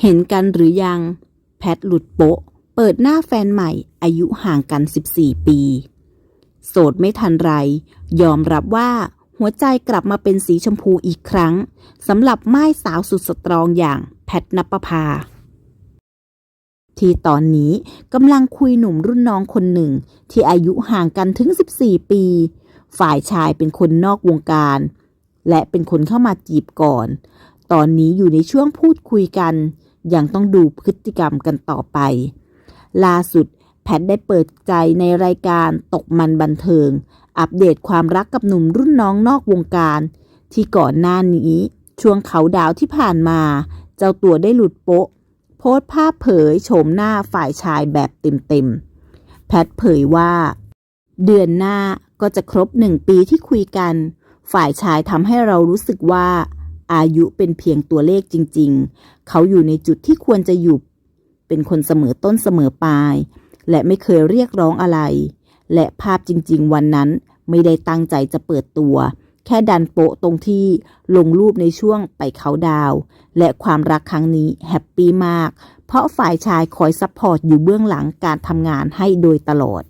เห็นกันหรือยัง แพทหลุดโปะ เปิดหน้าแฟนใหม่ อายุห่างกัน 14 ปี โสดไม่ทันไร ยอมรับว่าหัวใจกลับมาเป็นสีชมพูอีกครั้งสำหรับไม้สาวสุดสตรองอย่างแพทนปภา ที่ตอนนี้กำลังคุยหนุ่มรุ่นน้องคนหนึ่ง ที่อายุห่างกันถึง 14 ปี ฝ่ายชายเป็นคนนอกวงการ และเป็นคนเข้ามาจีบก่อน ตอนนี้อยู่ในช่วงพูดคุยกัน ยังต้องดูพฤติกรรมกันต่อไป ล่าสุดแพทได้เปิดใจในรายการตกมันบันเทิง อัปเดตความรักกับหนุ่มรุ่นน้องนอกวงการ ที่ก่อนหน้านี้ช่วงเขาดาวที่ผ่านมา เจ้าตัวได้หลุดโป๊ะ โพสภาพเผยโฉมหน้าฝ่ายชายแบบเต็มๆ แพทเผยว่า เดือนหน้าก็จะครบหนึ่งปีที่คุยกัน ฝ่ายชายทำให้เรารู้สึกว่า อายุเป็นเพียงตัวเลขจริง ๆ เขาอยู่ในจุดที่ควรจะอยู่ เป็นคนเสมอต้นเสมอปลาย และไม่เคยเรียกร้องอะไร และภาพจริง ๆ วันนั้นไม่ได้ตั้งใจจะเปิดตัว แค่ดันโปะตรงที่ลงรูปในช่วงไปเขาดาว และความรักครั้งนี้แฮปปี้มาก เพราะฝ่ายชายคอยซัพพอร์ตอยู่เบื้องหลังการทำงานให้โดยตลอด